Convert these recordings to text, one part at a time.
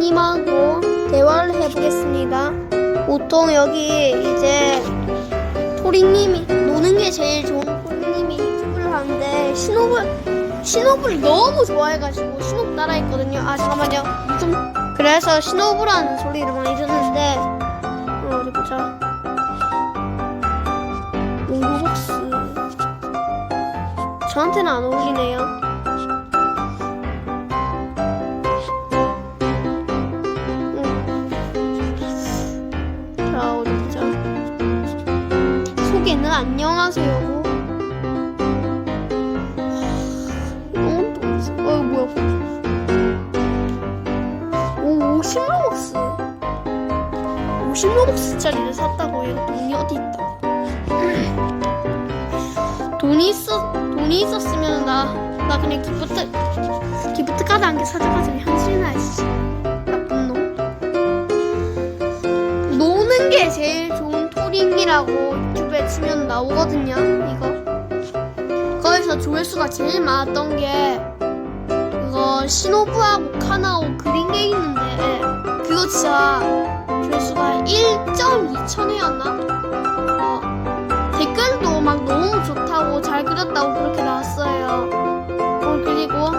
토리님하고 대화를 해보겠습니다. 보통 여기 이제 토리님이 노는 게 제일 좋은 토리님이 유튜브를 하는데 신호불 신호불 너무 좋아해가지고 신호불 따라했거든요. 아 잠깐만요. 좀 그래서 신호불하는 소리를 많이 듣는데 어, 어디 보자. 몽고복스 저한테는 안 어울리네요. 안녕하세요고. 이건 또 있어. 어 뭐야? 오 50로벅스. 50로벅스짜리를 샀다고 얘가 돈이 어디 있다. 돈이 있어 돈이 있었으면 나 나 그냥 기프트 기프트 카드 한 개 사줘가지고 현실이나 했지. 나쁜 놈. 노는 게 제일 좋은 토링이라고 치면 나오거든요. 이거. 거기서 조회수가 제일 많았던 게 그거 시노부하고 카나오 그린 게 있는데 그거 진짜 조회수가 1.2천회였나? 어, 댓글도 막 너무 좋다고 잘 그렸다고 그렇게 나왔어요. 어, 그리고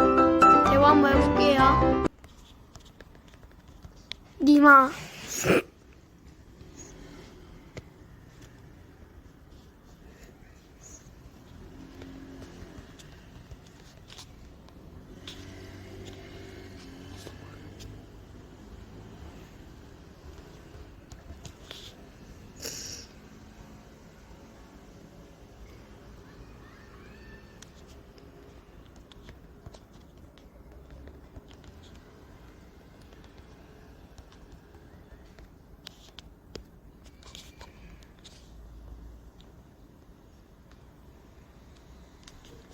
대화 한번 해볼게요. 니마.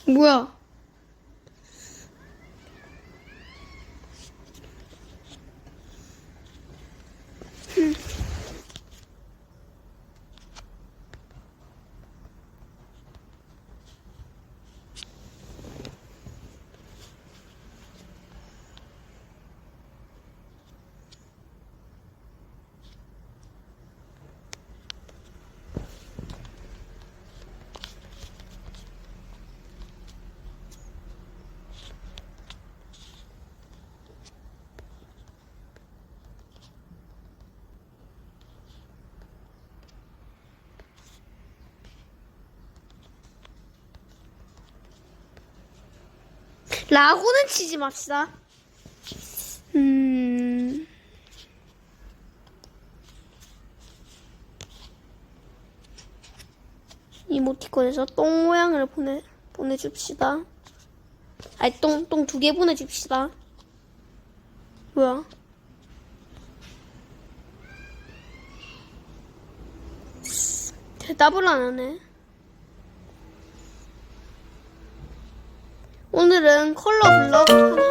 뭐야? 라고는 치지 맙시다. 음. 이모티콘에서 똥 모양을 보내 보내줍시다. 아니 똥 똥 두 개 보내줍시다. 뭐야? 대답을 안 하네. 오늘은 컬러 블럭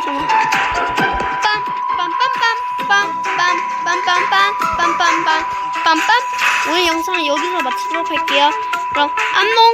빰빰빰빰빰빰빰빰빰빰빰빰빰 오늘 영상은 여기서 마치도록 할게요. 그럼 안녕.